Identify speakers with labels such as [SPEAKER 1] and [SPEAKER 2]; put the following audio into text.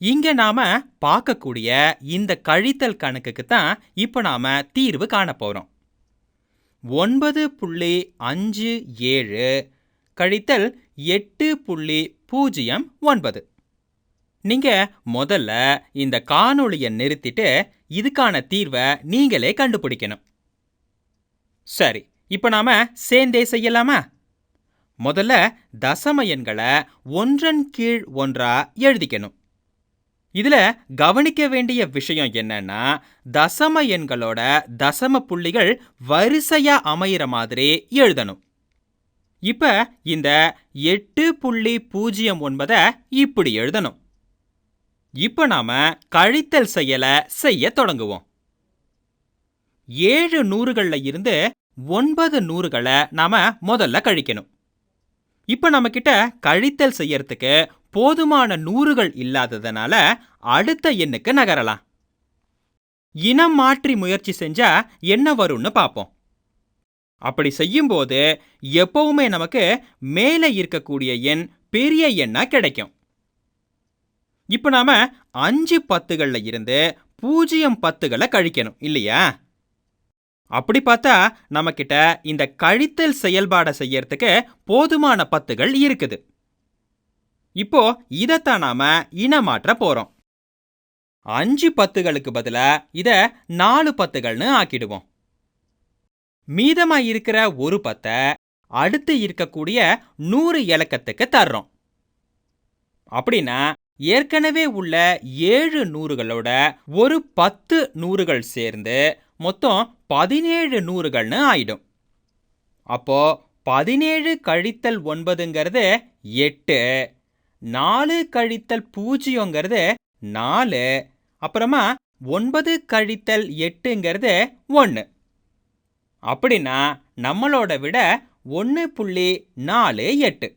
[SPEAKER 1] இங்க நாம பார்க்கக்கூடிய இந்த கழித்தல் கணக்குக்கு தான் இப்போ நாம தீர்வு காண போறோம். ஒன்பது புள்ளி அஞ்சு ஏழு கழித்தல் எட்டு புள்ளி பூஜ்ஜியம் ஒன்பது. நீங்க முதல்ல இந்த காணொளியை நிறுத்திட்டு இதுக்கான தீர்வை நீங்களே கண்டுபிடிக்கணும். சரி இப்போ நாம சேர்ந்தே செய்யலாமா? முதல்ல தசம எண்களை ஒன்றன் கீழ் ஒன்றா எழுதிக்கணும். இதுல கவனிக்க வேண்டிய விஷயம் என்னன்னா தசம எண்களோட தசம புள்ளிகள் வரிசையா அமையிற மாதிரி எழுதணும். இப்ப இந்த எட்டு புள்ளி பூஜ்ஜியம் ஒன்பதை இப்படி எழுதணும். இப்ப நாம கழித்தல் செயலை செய்ய தொடங்குவோம். ஏழு நூறுகள்ல இருந்து ஒன்பது நூறுகளை நாம முதல்ல கழிக்கணும். இப்ப நம்ம கிட்ட கழித்தல் செய்யறதுக்கு போதுமான நூறுகள் இல்லாததனால அடுத்த எண்ணுக்கு நகரலாம். இனம் மாற்றி முயற்சி செஞ்சா என்ன வரும்னு பார்ப்போம் அப்படி செய்யும்போது எப்பவுமே நமக்கு மேலே இருக்கக்கூடிய எண் பெரிய எண்ணா கிடைக்கும். இப்போ நாம அஞ்சு பத்துகளில் இருந்து பூஜ்ஜியம் பத்துகளை கழிக்கணும் இல்லையா? அப்படி பார்த்தா நம்மக்கிட்ட இந்த கழித்தல் செயல்பாடை செய்யறதுக்கு போதுமான பத்துகள் இருக்குது. இப்போ இதைத்தான் நாம இனமாற்ற போறோம். அஞ்சு பத்துகளுக்கு பதிலா இத நாலு பத்துகள்னு ஆக்கிடுவோம். மீதமா இருக்கிற ஒரு பத்தை அடுத்து இருக்கக்கூடிய நூறு இலக்கத்துக்கு தர்றோம். அப்படின்னா ஏற்கனவே உள்ள ஏழு நூறுகளோட ஒரு பத்து நூறுகள் சேர்ந்து மொத்தம் பதினேழு நூறுகள்னு ஆயிடும். அப்போ பதினேழு கழித்தல் ஒன்பதுங்கிறது எட்டு நாலு கழித்தல் பூஜ்ஜியங்கிறது நாலு அப்புறமா ஒன்பது கழித்தல் எட்டுங்கிறது ஒன்று அப்படின்னா நம்மளோட விட ஒன்று புள்ளி நாலு எட்டு.